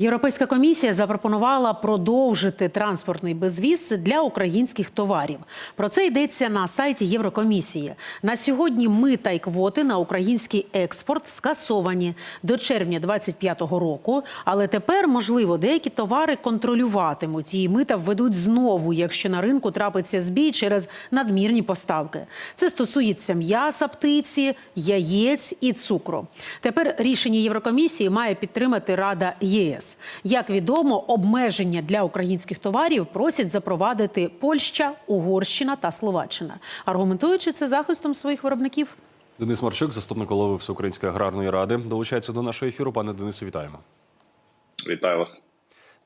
Європейська комісія запропонувала продовжити транспортний безвіз для українських товарів. Про це йдеться на сайті Єврокомісії. На сьогодні мита й квоти на український експорт скасовані до червня 2025 року. Але тепер, можливо, деякі товари контролюватимуть і мита введуть знову, якщо на ринку трапиться збій через надмірні поставки. Це стосується м'яса, птиці, яєць і цукру. Тепер рішення Єврокомісії має підтримати Рада ЄС. Як відомо, обмеження для українських товарів просять запровадити Польща, Угорщина та Словаччина, аргументуючи це захистом своїх виробників. Денис Марчук, заступник голови Всеукраїнської аграрної ради, долучається до нашого ефіру. Пане Денисе, вітаємо. Вітаю вас.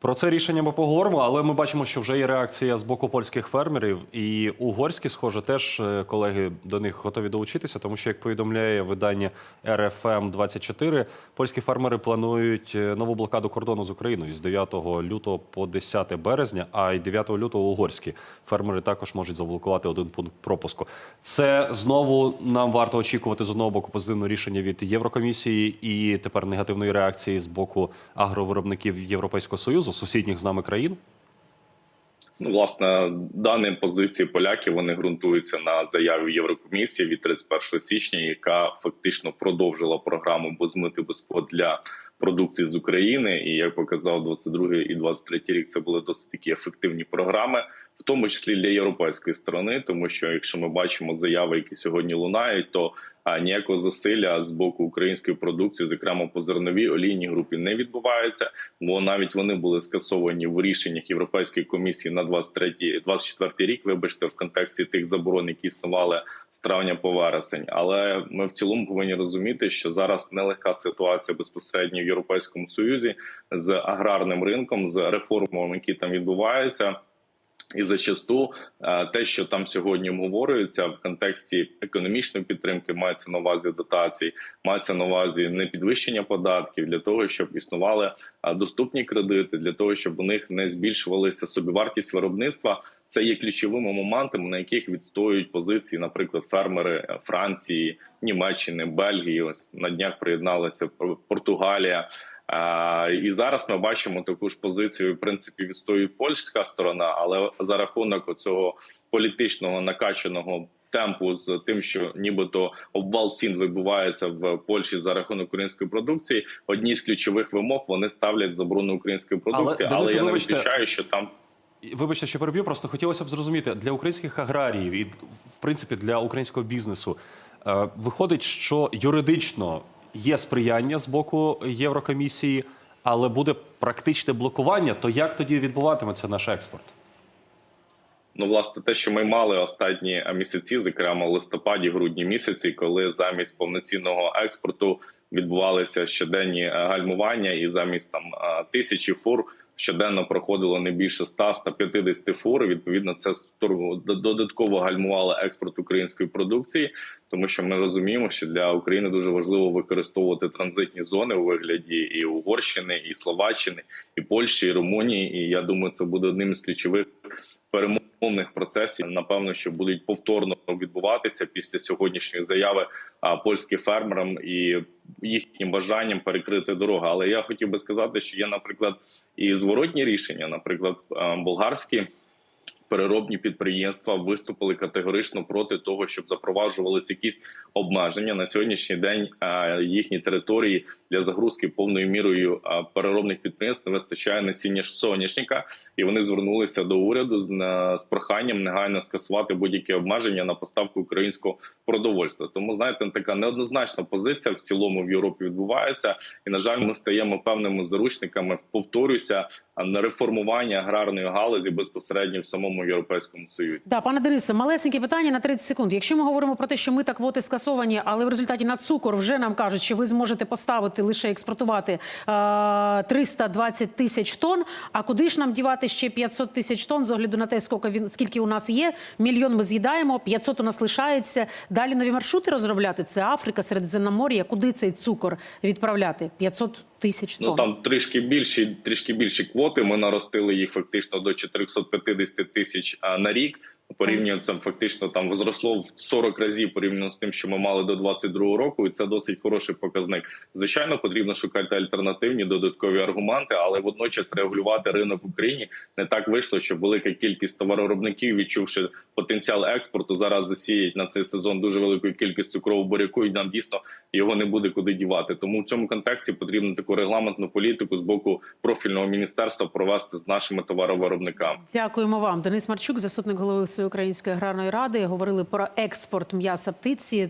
Про це рішення ми поговоримо, але ми бачимо, що вже є реакція з боку польських фермерів, і угорські, схоже, теж е, колеги до них готові долучитися, тому що як повідомляє видання РФМ 24 польські фермери планують е, нову блокаду кордону з Україною з 9 лютого по 10 березня, а й 9 лютого угорські фермери також можуть заблокувати один пункт пропуску. Це знову нам варто очікувати з одного боку позитивне рішення від Єврокомісії і тепер негативної реакції з боку агровиробників Європейського союзу, сусідніх з нами країн. Ну, власне, дані позиції поляків вони ґрунтуються на заяві Єврокомісії від 31 січня, яка фактично продовжила програму «Безмити без квот» для продукції з України. І як показав 22 і 23 рік, це були досить такі ефективні програми, в тому числі для європейської сторони, тому що якщо ми бачимо заяви, які сьогодні лунають, то а, ніякого засилля з боку української продукції, зокрема по зерновій олійній групі, не відбувається. Бо навіть вони були скасовані в рішеннях Європейської комісії на 23 24 рік. Вибачте, в контексті тих заборон, які існували з травня по вересень. Але ми в цілому повинні розуміти, що зараз нелегка ситуація безпосередньо в Європейському Союзі з аграрним ринком, з реформами, які там відбуваються. І зачасту е, те, що там сьогодні обговорюється в контексті економічної підтримки, мається на увазі дотацій, мається на увазі не підвищення податків для того, щоб існували е, доступні кредити, для того, щоб у них не збільшувалася собівартість виробництва. Це є ключовими моментами, на яких відстоюють позиції, наприклад, фермери е, Франції, Німеччини, Бельгії. Ось на днях приєдналася Португалія. І зараз ми бачимо таку ж позицію. В принципі, відстоює польська сторона, але за рахунок цього політичного накачаного темпу з тим, що нібито обвал цін відбувається в Польщі за рахунок української продукції. Одні з ключових вимог вони ставлять заборону української продукції, але, Денисе, я не виключаю, що там. Вибачте, що переб'ю, просто хотілося б зрозуміти для українських аграріїв і в принципі для українського бізнесу е, виходить, що юридично є сприяння з боку Єврокомісії, але буде практичне блокування. То як тоді відбуватиметься наш експорт? Ну, власне, те, що ми мали останні місяці, зокрема в листопаді, грудні місяці, коли замість повноцінного експорту відбувалися щоденні е, гальмування, і замість там е, тисячі фур щоденно проходило не більше 100-150 фур. Відповідно, це додатково гальмувало експорт української продукції, тому що ми розуміємо, що для України дуже важливо використовувати транзитні зони у вигляді і Угорщини, і Словаччини, і Польщі, і Румунії. І я думаю, це буде одним із ключових перемовних процесів. Напевно, що будуть повторно відбуватися після сьогоднішньої заяви польським фермерам і їхнім бажанням перекрити дорогу. Але я хотів би сказати, що є, наприклад, і зворотні рішення, наприклад, болгарські. Переробні підприємства виступили категорично проти того, щоб запроваджувалися якісь обмеження на сьогоднішній день. Їхні території для загрузки повною мірою переробних підприємств не вистачає насіння соняшника, і вони звернулися до уряду з, проханням негайно скасувати будь-які обмеження на поставку українського продовольства. Тому знаєте, така неоднозначна позиція в цілому в Європі відбувається, і на жаль, ми стаємо певними заручниками. Повторюся на реформування аграрної галузі безпосередньо в самому європейському союзі. Да, пане Денисе, малесеньке питання на 30 секунд. Якщо ми говоримо про те, що ми так квоти скасовані, але в результаті на цукор вже нам кажуть, що ви зможете поставити лише експортувати е 320 тисяч тонн. А куди ж нам дівати ще 500 тисяч тонн з огляду на те, скільки скільки у нас є? Мільйон ми з'їдаємо, 500 у нас лишається. Далі нові маршрути розробляти. Це Африка, Середземномор'я. Куди цей цукор відправляти? 500 тисяч тонн. Ну там трішки більші, трішки більші квоти. Ми наростили їх фактично до 450 тисяч на рік. Порівняно це фактично там зросло в 40 разів порівняно з тим, що ми мали до 22 року, і це досить хороший показник. Звичайно, потрібно шукати альтернативні додаткові аргументи, але водночас регулювати ринок в Україні не так вийшло, щоб велика кількість товаровиробників, відчувши потенціал експорту, зараз засіять на цей сезон дуже велику кількість цукрового буряку, і нам дійсно його не буде куди дівати. Тому в цьому контексті потрібно таку регламентну політику з боку профільного міністерства провести з нашими товаровиробниками. Дякуємо вам. Денис Марчук, заступник голови Всеукраїнської аграрної ради, говорили про експорт м'яса птиці.